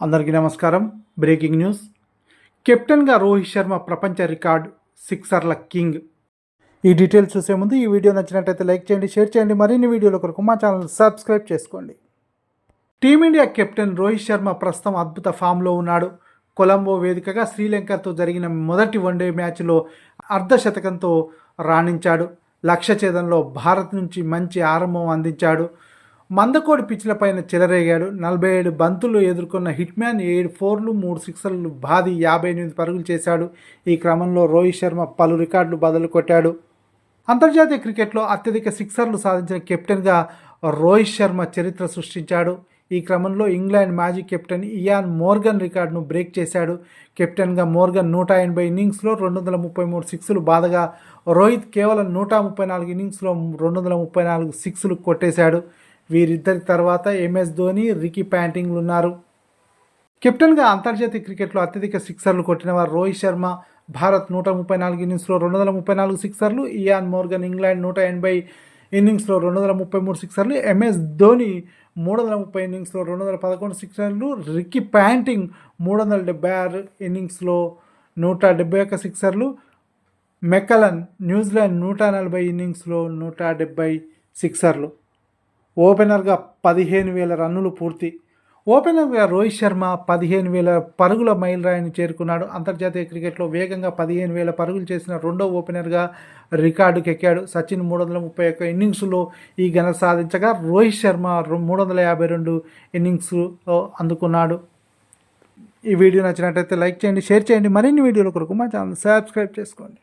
అందరికీ నమస్కారం. Breaking news. కెప్టెన్గా రోహిత్ శర్మ ప్రపంచ రికార్డ్ సిక్సర్ల కింగ్. ఈ డీటెయిల్స్ చూసే ముందు ఈ వీడియో నచ్చినట్లయితే లైక్ చేయండి షేర్ చేయండి మరిన్ని వీడియోల కొరకు మా ఛానల్ సబ్స్క్రైబ్ చేసుకోండి. Team India captain Rohit Sharma ప్రస్తుతం అద్భుత ఫామ్లో ఉన్నాడు. కొలంబో వేదికగా శ్రీలంకతో జరిగిన మొదటి వన్డే మ్యాచ్లో అర్ధశతకంతో రాణించాడు. లక్ష్య ఛేదంలో భారత్ నుంచి మంచి ఆరంభం అందించాడు. మందకోడి పిచ్లపైన చెలరేగాడు. నలభై ఏడు బంతులు ఎదుర్కొన్న హిట్మ్యాన్ ఏడు ఫోర్లు మూడు సిక్సర్లు బాది యాభై ఎనిమిది పరుగులు చేశాడు. ఈ క్రమంలో రోహిత్ శర్మ పలు రికార్డులు బదులు కొట్టాడు. అంతర్జాతీయ క్రికెట్లో అత్యధిక సిక్సర్లు సాధించిన కెప్టెన్గా రోహిత్ శర్మ చరిత్ర సృష్టించాడు. ఈ క్రమంలో ఇంగ్లాండ్ మాజీ కెప్టెన్ ఇయాన్ మోర్గన్ రికార్డును బ్రేక్ చేశాడు. కెప్టెన్గా మోర్గన్ నూట ఎనభై ఇన్నింగ్స్లో రెండు వందల ముప్పై మూడు సిక్స్లు బాధగా రోహిత్ కేవలం నూట ముప్పై నాలుగు ఇన్నింగ్స్లో రెండు వందల ముప్పై నాలుగు సిక్స్లు కొట్టేశాడు. వీరిద్దరి తర్వాత ఎంఎస్ ధోని రికీ ప్యాంటింగ్లు ఉన్నారు. కెప్టెన్గా అంతర్జాతీయ క్రికెట్లో అత్యధిక సిక్సర్లు కొట్టిన వారు రోహిత్ శర్మ భారత్ నూట ముప్పై నాలుగు ఇన్నింగ్స్లో రెండు వందల ముప్పై నాలుగు సిక్సర్లు ఇయాన్ మోర్గన్ ఇంగ్లాండ్ నూట ఎనభై ఇన్నింగ్స్లో రెండు వందల ముప్పై మూడు సిక్సర్లు ఎంఎస్ ధోని మూడు వందల ముప్పై ఇన్నింగ్స్లో రెండు వందల పదకొండు సిక్సర్లు రిక్కీ ప్యాంటింగ్ మూడు వందల డెబ్బై ఆరు ఇన్నింగ్స్లో నూట డెబ్బై ఒక్క సిక్సర్లు మెక్కలన్ న్యూజిలాండ్ నూట నలభై ఇన్నింగ్స్లో నూట డెబ్బై సిక్సర్లు. ఓపెనర్గా పదిహేను వేల రన్నులు పూర్తి. ఓపెనర్గా రోహిత్ శర్మ పదిహేను వేల పరుగుల మైలురాయిని చేరుకున్నాడు. అంతర్జాతీయ క్రికెట్లో వేగంగా పదిహేను వేల పరుగులు చేసిన రెండో ఓపెనర్గా రికార్డుకి ఎక్కాడు సచిన్ మూడు వందల ముప్పై ఒక్క ఇన్నింగ్స్లో ఈ ఘనత సాధించగా రోహిత్ శర్మ మూడు వందల యాభై రెండు ఇన్నింగ్స్ అందుకున్నాడు. ఈ వీడియో నచ్చినట్లయితే లైక్ చేయండి షేర్ చేయండి. మరిన్ని వీడియోల కొరకు మా ఛానల్ సబ్స్క్రైబ్ చేసుకోండి.